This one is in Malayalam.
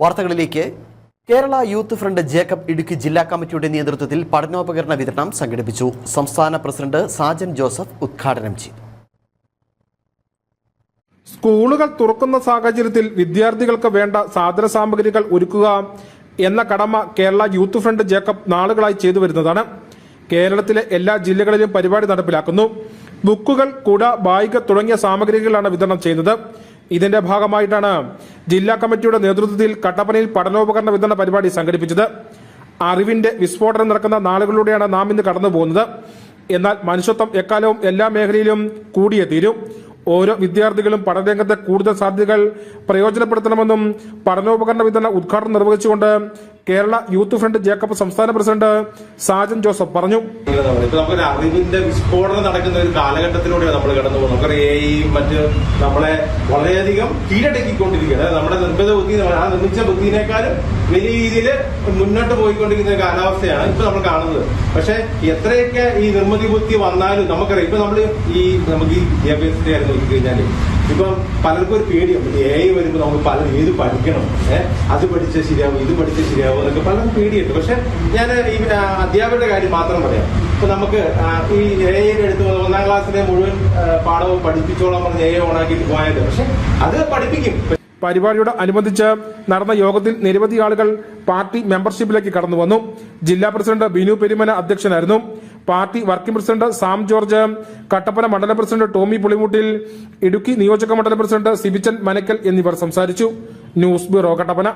വാർത്തകളിലേക്ക്. കേരള യൂത്ത് ഫ്രണ്ട് ജേക്കബ് ഇടുക്കി ജില്ലാ കമ്മിറ്റിയുടെ നേതൃത്വത്തിൽ പഠനോപകരണ വിതരണം സംഘടിപ്പിച്ചു. സംസ്ഥാന പ്രസിഡന്റ് സാജൻ ജോസഫ് ഉദ്ഘാടനം ചെയ്തു. സ്കൂളുകൾ തുറക്കുന്ന സാഹചര്യത്തിൽ വിദ്യാർത്ഥികൾക്ക് വേണ്ട സാധന സാമഗ്രികൾ ഒരുക്കുക എന്ന കടമ കേരള യൂത്ത് ഫ്രണ്ട് ജേക്കബ് നാളുകളായി ചെയ്തു വരുന്നതാണ്. കേരളത്തിലെ എല്ലാ ജില്ലകളിലും പരിപാടി നടപ്പിലാക്കുന്നു. ബുക്കുകൾ കുട ബായിക തുടങ്ങിയ സാമഗ്രികളാണ് വിതരണം ചെയ്യുന്നത്. ഇതിന്റെ ഭാഗമായിട്ടാണ് ജില്ലാ കമ്മിറ്റിയുടെ നേതൃത്വത്തിൽ കട്ടപ്പനയിൽ പഠനോപകരണ വിതരണ പരിപാടി സംഘടിപ്പിച്ചത്. അറിവിന്റെ വിസ്ഫോടനം നടക്കുന്ന നാളുകളിലൂടെയാണ് നാം ഇന്ന് കടന്നു പോകുന്നത്. എന്നാൽ മനുഷ്യത്വം എക്കാലവും എല്ലാ മേഖലയിലും കൂടിയേ തീരും. ഓരോ വിദ്യാർത്ഥികളും പഠനരംഗത്തെ കൂടുതൽ സാധ്യതകൾ പ്രയോജനപ്പെടുത്തണമെന്നും പഠനോപകരണ വിതരണ ഉദ്ഘാടനം നിർവഹിച്ചുകൊണ്ട് കേരള യൂത്ത് ഫ്രണ്ട് ജേക്കബ് സംസ്ഥാന പ്രസിഡന്റ് സാജൻ ജോസഫ് പറഞ്ഞു. നമുക്കൊരു അറിവിന്റെ വിസ്ഫോടനം നടക്കുന്ന ഒരു കാലഘട്ടത്തിലൂടെയാണ് നമ്മൾ കടന്നു പോകുന്നത്. നമുക്കറിയാം മറ്റ് നമ്മളെ വളരെയധികം കീഴടക്കിക്കൊണ്ടിരിക്കുകയാണ്. നമ്മുടെ നിർമ്മിത ബുദ്ധി ആ നിർമ്മിച്ച ബുദ്ധിനേക്കാളും വലിയ രീതിയിൽ മുന്നോട്ട് പോയിക്കൊണ്ടിരിക്കുന്ന കാലാവസ്ഥയാണ് ഇപ്പൊ നമ്മൾ കാണുന്നത്. പക്ഷെ എത്രയൊക്കെ ഈ നിർമ്മിതി ബുദ്ധി വന്നാലും നമുക്കറിയാം ഇപ്പൊ നമ്മൾ ഈ നമുക്ക് ഈ വിദ്യാഭ്യാസത്തെ കാര്യം നോക്കിക്കഴിഞ്ഞാൽ ഇപ്പം പലർക്കും ഒരു പേടിയാണ്. എ ഐ വരുമ്പോൾ നമുക്ക് പല ഏത് പഠിക്കണം? ഏഹ് അത് പഠിച്ചാൽ ശരിയാവും ഇത് പഠിച്ചാൽ ശരിയാവും എന്നൊക്കെ പലർക്കും പേടിയുണ്ട് പക്ഷെ ഞാൻ ഈ അധ്യാപകരുടെ കാര്യം മാത്രം പറയാം. ഇപ്പൊ നമുക്ക് ഈ എ എടുത്ത് ഒന്നാം ക്ലാസ്സിലെ മുഴുവൻ പാഠവും പഠിപ്പിച്ചോളാം പറഞ്ഞ് എ ഐ ഓണാക്കിയിട്ട് പോയത് പക്ഷെ അത് പഠിപ്പിക്കും. പരിപാടിയോട് അനുബന്ധിച്ച് നടന്ന യോഗത്തിൽ നിരവധി ആളുകൾ പാർട്ടി മെമ്പർഷിപ്പിലേക്ക് കടന്നു വന്നു. ജില്ലാ പ്രസിഡന്റ് ബിനു പെരുമന അധ്യക്ഷനായിരുന്നു. Party working president Sam George Kattappana മണ്ഡലം പ്രസിഡന്റ് ടോമി പുളിമുട്ടിൽ ഇടുക്കി നിയോജക മണ്ഡലം പ്രസിഡന്റ് സിബിച്ചൻ മനക്കൽ എന്നിവർ സംസാരിച്ചു. News bureau Kattappana.